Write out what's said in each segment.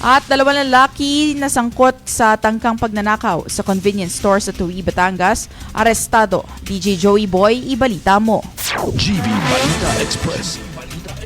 At dalawang lalaki na sangkot sa tangkang pagnanakaw sa convenience store sa Tuwi, Batangas, arestado. DJ Joey Boy, ibalita mo. GB Balita Express.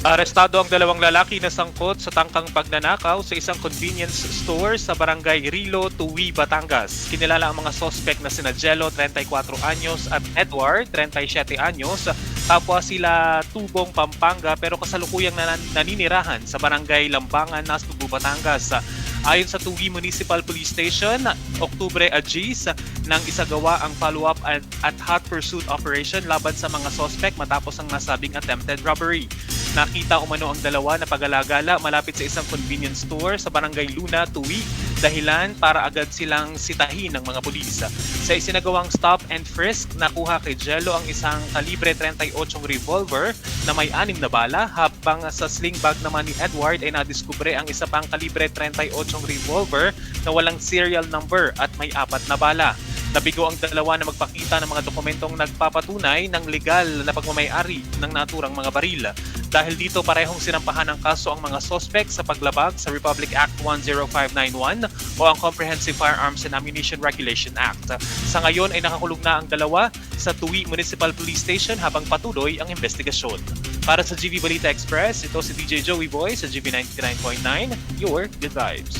Arestado ang dalawang lalaki na sangkot sa tangkang pagnanakaw sa isang convenience store sa barangay Rilo, Tuwi, Batangas. Kinilala ang mga sospek na sina Jello, 34 anyos at Edward, 37 anyos. Tapos sila Tubong, Pampanga pero kasalukuyang nanan- naninirahan sa barangay Lambangan, Nasugbu, Batangas. Ayon sa Tuwi Municipal Police Station, Oktubre Agis nang isagawa ang follow-up at, at hot pursuit operation laban sa mga sospek matapos ang nasabing attempted robbery. Nakita umano ang dalawa na pag-alagala malapit sa isang convenience store sa barangay Luna, Tuwi, dahilan para agad silang sitahin ng mga pulis. Sa isinagawang stop and frisk, nakuha kay Jello ang isang kalibre 38 revolver na may anim na bala, habang sa sling bag naman ni Edward ay nadiskubre ang isa pang kalibre 38 revolver na walang serial number at may apat na bala. Nabigo ang dalawa na magpakita ng mga dokumentong nagpapatunay ng legal na pagmamayari ng naturang mga baril. Dahil dito parehong sinampahan ng kaso ang mga sospek sa paglabag sa Republic Act 10591 o ang Comprehensive Firearms and Ammunition Regulation Act. Sa ngayon ay nakakulong na ang dalawa sa Tuwi Municipal Police Station habang patuloy ang investigasyon. Para sa GB Balita Express, ito si DJ Joey Boy sa GB 99.9, your good vibes.